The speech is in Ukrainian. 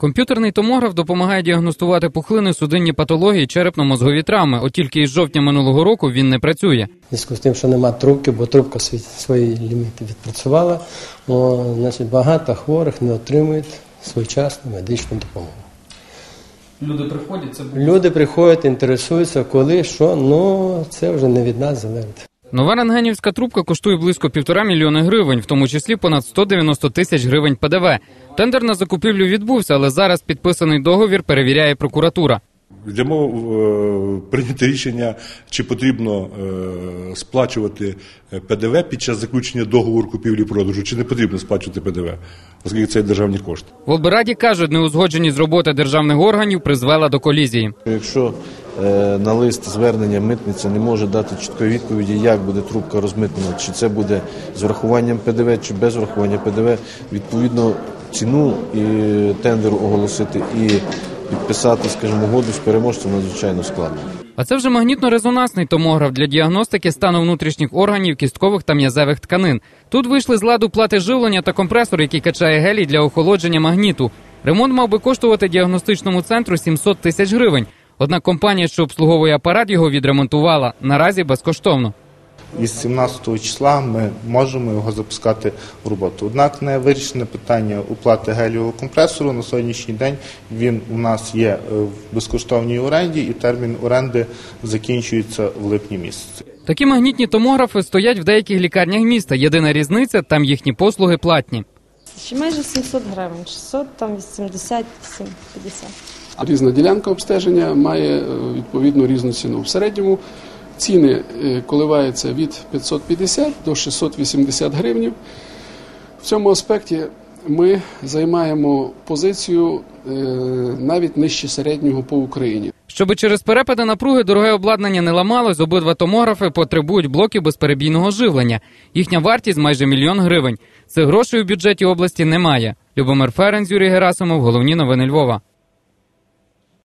Комп'ютерний томограф допомагає діагностувати пухлини, судинні патології, черепно-мозгові травми. От тільки із жовтня минулого року він не працює. Зв'язку з тим, що нема трубки, бо трубка свої ліміти відпрацювала, о, значить, багато хворих не отримують своєчасну медичну допомогу. Люди приходять, це Люди приходять, інтересуються, коли, що, ну це вже не від нас залежить. Нова рентгенівська трубка коштує близько півтора мільйони гривень, в тому числі понад 190 тисяч гривень ПДВ. Тендер на закупівлю відбувся, але зараз підписаний договір перевіряє прокуратура. Йдемо е, прийняти рішення, чи потрібно е, сплачувати е, ПДВ під час заключення договору купівлі-продажу, чи не потрібно сплачувати ПДВ, оскільки це державні кошти. В облраді кажуть, неузгодженість роботи державних органів призвела до колізії. Якщо е, на лист звернення митниця не може дати чіткої відповіді, як буде трубка розмитнена, чи це буде з врахуванням ПДВ, чи без врахування ПДВ, відповідно ціну і тендеру оголосити і підписати, скажімо, угоду з переможцем надзвичайно складно. А це вже магнітно-резонансний томограф для діагностики стану внутрішніх органів, кісткових та м'язевих тканин. Тут вийшли з ладу плати живлення та компресор, який качає гелій для охолодження магніту. Ремонт мав би коштувати діагностичному центру 700 тисяч гривень. Однак компанія, що обслуговує апарат, його відремонтувала наразі безкоштовно. Із 17 числа ми можемо його запускати в роботу. Однак не вирішене питання оплати геліового компресору на сьогоднішній день. Він у нас є е, в безкоштовній оренді, і термін оренди закінчується в липні місяці. Такі магнітні томографи стоять в деяких лікарнях міста. Єдина різниця там їхні послуги платні. Ще майже 700 гривень, 600, там 80, 50. Різна ділянка обстеження має е, відповідно різну ціну. В середньому ціни е, коливаються від 550 до 680 гривнів. В цьому аспекті ми займаємо позицію е, навіть нижче середнього по Україні. Щоби через перепади напруги дороге обладнання не ламалось, обидва томографи потребують блоків безперебійного живлення. Їхня вартість майже мільйон гривень. Цих грошей у бюджеті області немає. Любомир Ференц, Юрій Герасимов, головні новини Львова.